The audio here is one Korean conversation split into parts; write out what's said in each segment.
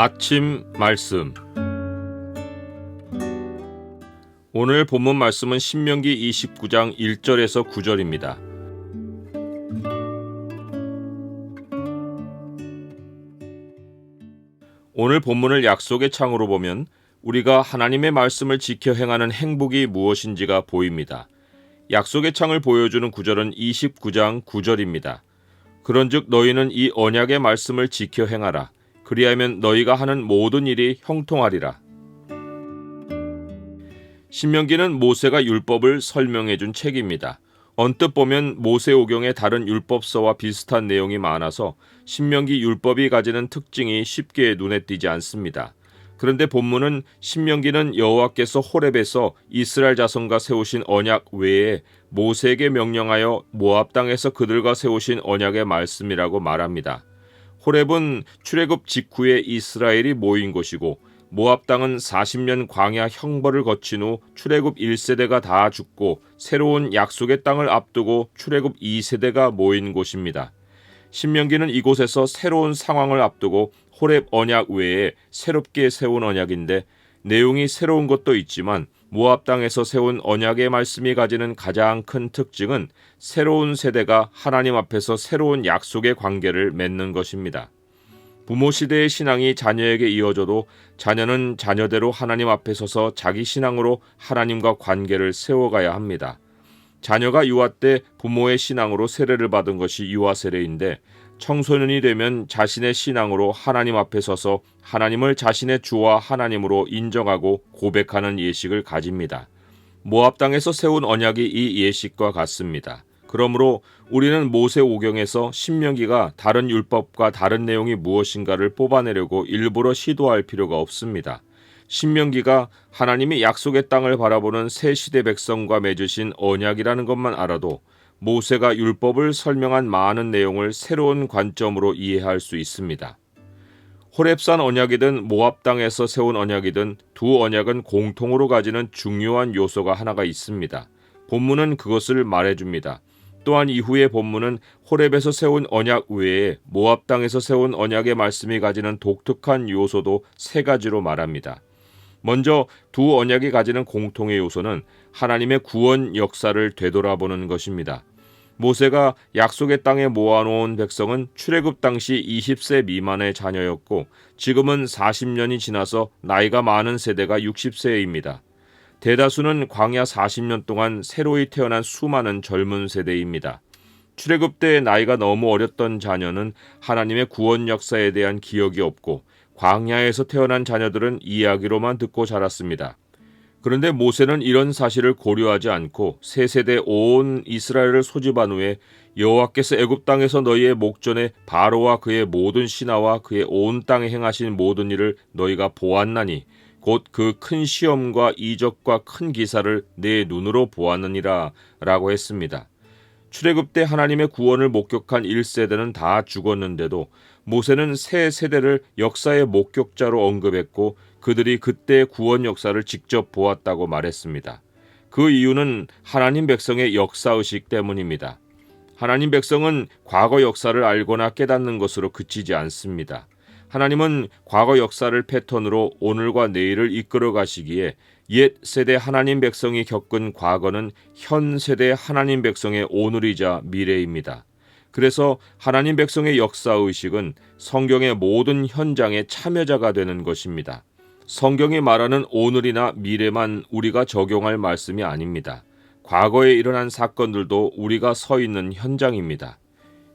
아침 말씀 오늘 본문 말씀은 신명기 29장 1절에서 9절입니다. 오늘 본문을 약속의 창으로 보면 우리가 하나님의 말씀을 지켜 행하는 행복이 무엇인지가 보입니다. 약속의 창을 보여주는 구절은 29장 9절입니다. 그런즉 너희는 이 언약의 말씀을 지켜 행하라. 그리하면 너희가 하는 모든 일이 형통하리라. 신명기는 모세가 율법을 설명해 준 책입니다. 언뜻 보면 모세오경의 다른 율법서와 비슷한 내용이 많아서 신명기 율법이 가지는 특징이 쉽게 눈에 띄지 않습니다. 그런데 본문은 신명기는 여호와께서 호렙에서 이스라엘 자손과 세우신 언약 외에 모세에게 명령하여 모압 땅에서 그들과 세우신 언약의 말씀이라고 말합니다. 호렙은 출애굽 직후에 이스라엘이 모인 곳이고 모압 땅은 40년 광야 형벌을 거친 후 출애굽 1세대가 다 죽고 새로운 약속의 땅을 앞두고 출애굽 2세대가 모인 곳입니다. 신명기는 이곳에서 새로운 상황을 앞두고 호렙 언약 외에 새롭게 세운 언약인데 내용이 새로운 것도 있지만 모압 땅에서 세운 언약의 말씀이 가지는 가장 큰 특징은 새로운 세대가 하나님 앞에서 새로운 약속의 관계를 맺는 것입니다. 부모 시대의 신앙이 자녀에게 이어져도 자녀는 자녀대로 하나님 앞에 서서 자기 신앙으로 하나님과 관계를 세워가야 합니다. 자녀가 유아 때 부모의 신앙으로 세례를 받은 것이 유아 세례인데 청소년이 되면 자신의 신앙으로 하나님 앞에 서서 하나님을 자신의 주와 하나님으로 인정하고 고백하는 예식을 가집니다. 모압 땅에서 세운 언약이 이 예식과 같습니다. 그러므로 우리는 모세 오경에서 신명기가 다른 율법과 다른 내용이 무엇인가를 뽑아내려고 일부러 시도할 필요가 없습니다. 신명기가 하나님이 약속의 땅을 바라보는 새 시대 백성과 맺으신 언약이라는 것만 알아도 모세가 율법을 설명한 많은 내용을 새로운 관점으로 이해할 수 있습니다. 호렙산 언약이든 모압 땅에서 세운 언약이든 두 언약은 공통으로 가지는 중요한 요소가 하나가 있습니다. 본문은 그것을 말해줍니다. 또한 이후의 본문은 호렙에서 세운 언약 외에 모압 땅에서 세운 언약의 말씀이 가지는 독특한 요소도 세 가지로 말합니다. 먼저 두 언약이 가지는 공통의 요소는 하나님의 구원 역사를 되돌아보는 것입니다. 모세가 약속의 땅에 모아놓은 백성은 출애굽 당시 20세 미만의 자녀였고 지금은 40년이 지나서 나이가 많은 세대가 60세입니다. 대다수는 광야 40년 동안 새로이 태어난 수많은 젊은 세대입니다. 출애굽 때 나이가 너무 어렸던 자녀는 하나님의 구원 역사에 대한 기억이 없고 광야에서 태어난 자녀들은 이야기로만 듣고 자랐습니다. 그런데 모세는 이런 사실을 고려하지 않고 세 세대 온 이스라엘을 소집한 후에 여호와께서 애굽 땅에서 너희의 목전에 바로와 그의 모든 신하와 그의 온 땅에 행하신 모든 일을 너희가 보았나니 곧 그 큰 시험과 이적과 큰 기사를 내 눈으로 보았느니라 라고 했습니다. 출애굽 때 하나님의 구원을 목격한 1세대는 다 죽었는데도 모세는 새 세대를 역사의 목격자로 언급했고 그들이 그때 구원 역사를 직접 보았다고 말했습니다. 그 이유는 하나님 백성의 역사 의식 때문입니다. 하나님 백성은 과거 역사를 알거나 깨닫는 것으로 그치지 않습니다. 하나님은 과거 역사를 패턴으로 오늘과 내일을 이끌어 가시기에 옛 세대 하나님 백성이 겪은 과거는 현 세대 하나님 백성의 오늘이자 미래입니다. 그래서 하나님 백성의 역사 의식은 성경의 모든 현장의 참여자가 되는 것입니다. 성경이 말하는 오늘이나 미래만 우리가 적용할 말씀이 아닙니다. 과거에 일어난 사건들도 우리가 서 있는 현장입니다.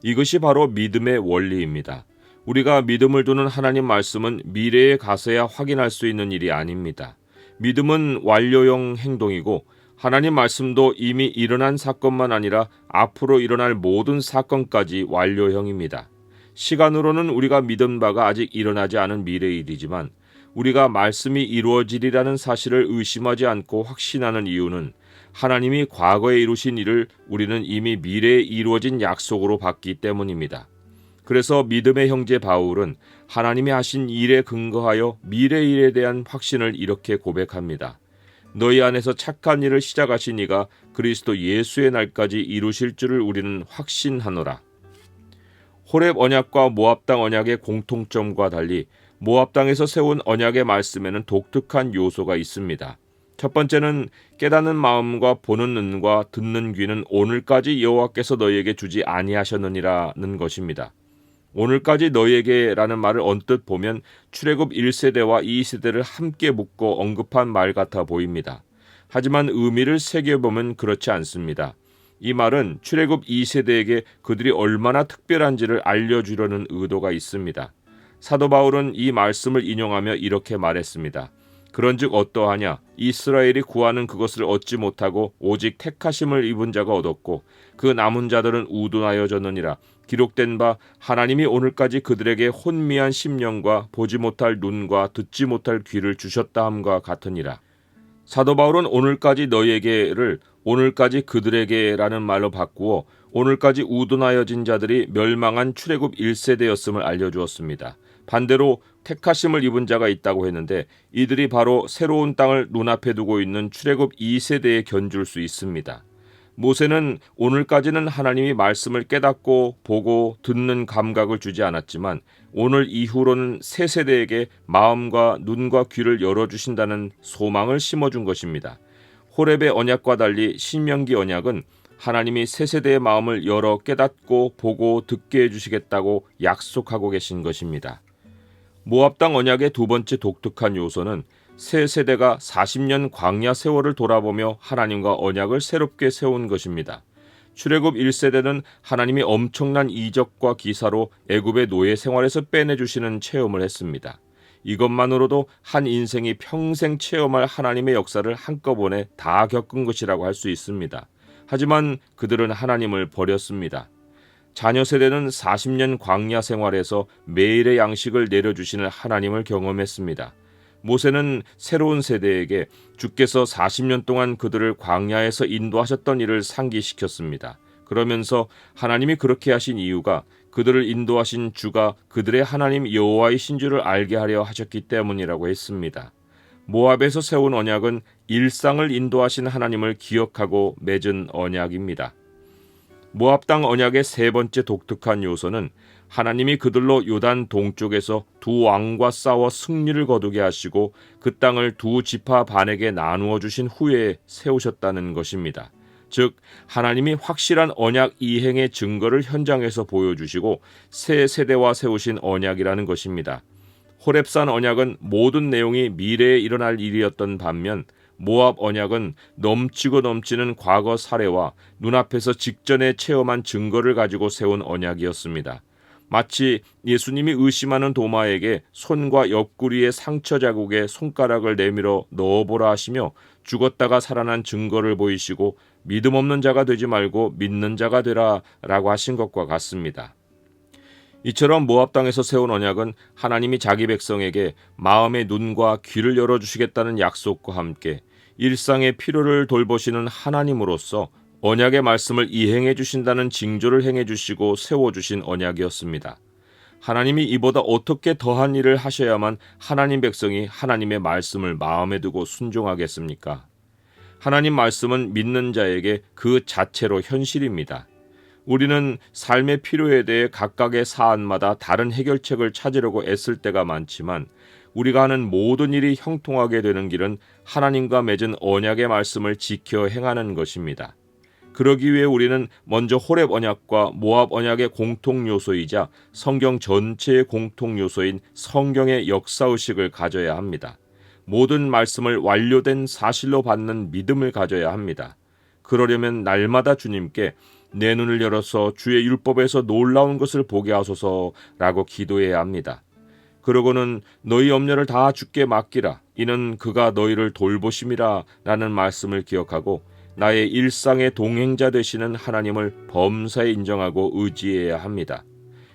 이것이 바로 믿음의 원리입니다. 우리가 믿음을 두는 하나님 말씀은 미래에 가서야 확인할 수 있는 일이 아닙니다. 믿음은 완료형 행동이고 하나님 말씀도 이미 일어난 사건만 아니라 앞으로 일어날 모든 사건까지 완료형입니다. 시간으로는 우리가 믿은 바가 아직 일어나지 않은 미래 일이지만 우리가 말씀이 이루어지리라는 사실을 의심하지 않고 확신하는 이유는 하나님이 과거에 이루신 일을 우리는 이미 미래에 이루어진 약속으로 봤기 때문입니다. 그래서 믿음의 형제 바울은 하나님이 하신 일에 근거하여 미래 일에 대한 확신을 이렇게 고백합니다. 너희 안에서 착한 일을 시작하신 이가 그리스도 예수의 날까지 이루실 줄을 우리는 확신하노라. 호렙 언약과 모압 땅 언약의 공통점과 달리 모압 땅에서 세운 언약의 말씀에는 독특한 요소가 있습니다. 첫 번째는 깨닫는 마음과 보는 눈과 듣는 귀는 오늘까지 여호와께서 너희에게 주지 아니하셨느니라는 것입니다. 오늘까지 너희에게라는 말을 언뜻 보면 출애굽 1세대와 2세대를 함께 묶어 언급한 말 같아 보입니다. 하지만 의미를 새겨보면 그렇지 않습니다. 이 말은 출애굽 2세대에게 그들이 얼마나 특별한지를 알려주려는 의도가 있습니다. 사도 바울은 이 말씀을 인용하며 이렇게 말했습니다. 그런즉 어떠하냐 이스라엘이 구하는 그것을 얻지 못하고 오직 택하심을 입은 자가 얻었고 그 남은 자들은 우둔하여졌느니라 기록된 바 하나님이 오늘까지 그들에게 혼미한 심령과 보지 못할 눈과 듣지 못할 귀를 주셨다 함과 같으니라 사도 바울은 오늘까지 너희에게를 오늘까지 그들에게라는 말로 바꾸어 오늘까지 우둔하여진 자들이 멸망한 출애굽 1세대였음을 알려 주었습니다. 반대로 택하심을 입은 자가 있다고 했는데 이들이 바로 새로운 땅을 눈앞에 두고 있는 출애굽 2세대에 견줄 수 있습니다. 모세는 오늘까지는 하나님이 말씀을 깨닫고 보고 듣는 감각을 주지 않았지만 오늘 이후로는 새 세대에게 마음과 눈과 귀를 열어주신다는 소망을 심어준 것입니다. 호reb의 언약과 달리 신명기 언약은 하나님이 새 세대의 마음을 열어 깨닫고 보고 듣게 해주시겠다고 약속하고 계신 것입니다. 모압 땅 언약의 두 번째 독특한 요소는 새 세대가 40년 광야 세월을 돌아보며 하나님과 언약을 새롭게 세운 것입니다. 출애굽 1세대는 하나님이 엄청난 이적과 기사로 애굽의 노예 생활에서 빼내 주시는 체험을 했습니다. 이것만으로도 한 인생이 평생 체험할 하나님의 역사를 한꺼번에 다 겪은 것이라고 할 수 있습니다. 하지만 그들은 하나님을 버렸습니다. 자녀 세대는 40년 광야 생활에서 매일의 양식을 내려주시는 하나님을 경험했습니다. 모세는 새로운 세대에게 주께서 40년 동안 그들을 광야에서 인도하셨던 일을 상기시켰습니다. 그러면서 하나님이 그렇게 하신 이유가 그들을 인도하신 주가 그들의 하나님 여호와이신 줄을 알게 하려 하셨기 때문이라고 했습니다. 모압에서 세운 언약은 일상을 인도하신 하나님을 기억하고 맺은 언약입니다. 모압 땅 언약의 세 번째 독특한 요소는 하나님이 그들로 요단 동쪽에서 두 왕과 싸워 승리를 거두게 하시고 그 땅을 두 지파 반에게 나누어 주신 후에 세우셨다는 것입니다. 즉 하나님이 확실한 언약 이행의 증거를 현장에서 보여주시고 새 세대와 세우신 언약이라는 것입니다. 호렙산 언약은 모든 내용이 미래에 일어날 일이었던 반면 모압 언약은 넘치고 넘치는 과거 사례와 눈앞에서 직전에 체험한 증거를 가지고 세운 언약이었습니다. 마치 예수님이 의심하는 도마에게 손과 옆구리의 상처 자국에 손가락을 내밀어 넣어보라 하시며 죽었다가 살아난 증거를 보이시고 믿음 없는 자가 되지 말고 믿는 자가 되라 라고 하신 것과 같습니다. 이처럼 모압 땅에서 세운 언약은 하나님이 자기 백성에게 마음의 눈과 귀를 열어 주시겠다는 약속과 함께 일상의 필요를 돌보시는 하나님으로서 언약의 말씀을 이행해 주신다는 징조를 행해 주시고 세워 주신 언약이었습니다. 하나님이 이보다 어떻게 더한 일을 하셔야만 하나님 백성이 하나님의 말씀을 마음에 두고 순종하겠습니까? 하나님 말씀은 믿는 자에게 그 자체로 현실입니다. 우리는 삶의 필요에 대해 각각의 사안마다 다른 해결책을 찾으려고 애쓸 때가 많지만 우리가 하는 모든 일이 형통하게 되는 길은 하나님과 맺은 언약의 말씀을 지켜 행하는 것입니다. 그러기 위해 우리는 먼저 호렙 언약과 모압 언약의 공통 요소이자 성경 전체의 공통 요소인 성경의 역사 의식을 가져야 합니다. 모든 말씀을 완료된 사실로 받는 믿음을 가져야 합니다. 그러려면 날마다 주님께 내 눈을 열어서 주의 율법에서 놀라운 것을 보게 하소서라고 기도해야 합니다. 그러고는 너희 염려를 다 주께 맡기라. 이는 그가 너희를 돌보심이라 라는 말씀을 기억하고 나의 일상의 동행자 되시는 하나님을 범사에 인정하고 의지해야 합니다.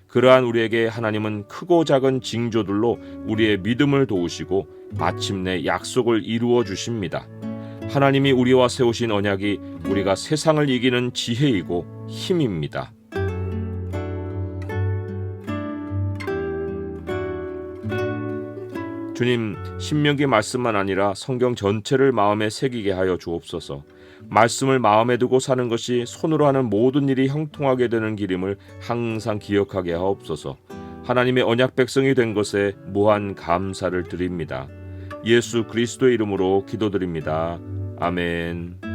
그러한 우리에게 하나님은 크고 작은 징조들로 우리의 믿음을 도우시고 마침내 약속을 이루어 주십니다. 하나님이 우리와 세우신 언약이 우리가 세상을 이기는 지혜이고 힘입니다. 주님, 신명기 말씀만 아니라 성경 전체를 마음에 새기게 하여 주옵소서. 말씀을 마음에 두고 사는 것이 손으로 하는 모든 일이 형통하게 되는 길임을 항상 기억하게 하옵소서. 하나님의 언약 백성이 된 것에 무한 감사를 드립니다. 예수 그리스도의 이름으로 기도드립니다. 아멘.